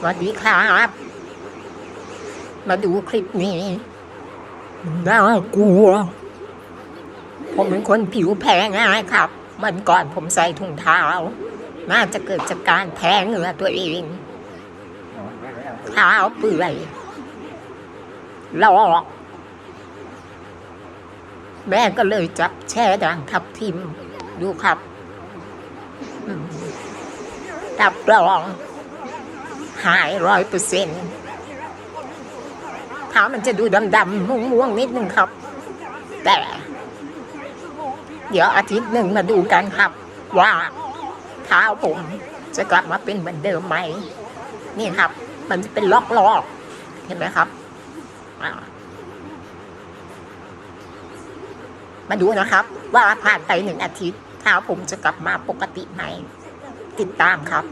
สวัสดีครับ มาดูคลิปนี้น่ากลัว ผมเป็นคนผิวแพ้ง่ายครับ มันก่อนผมใส่ถุงเท้า น่าจะเกิดจากการแพ้เหงื่อตัวเองเท้าเปื่อยลอกแม่ก็เลยจับแช่ด่างทับทิม ดูครับจับรอง หายร้อยเปอร์เซ็นต์เท้ามันจะดูดำๆม่วงๆนิดนึงครับ แต่ เดี๋ยวอาทิตย์หนึ่งมาดูกันครับ ว่าเท้าผมจะกลับมาเป็นเหมือนเดิมไหม นี่ครับ มันจะเป็นล็อกๆเห็นไหมครับมาดูนะครับ ว่าผ่านไปหนึ่งอาทิตย์เท้าผมจะกลับมาปกติไหม ติดตามครับ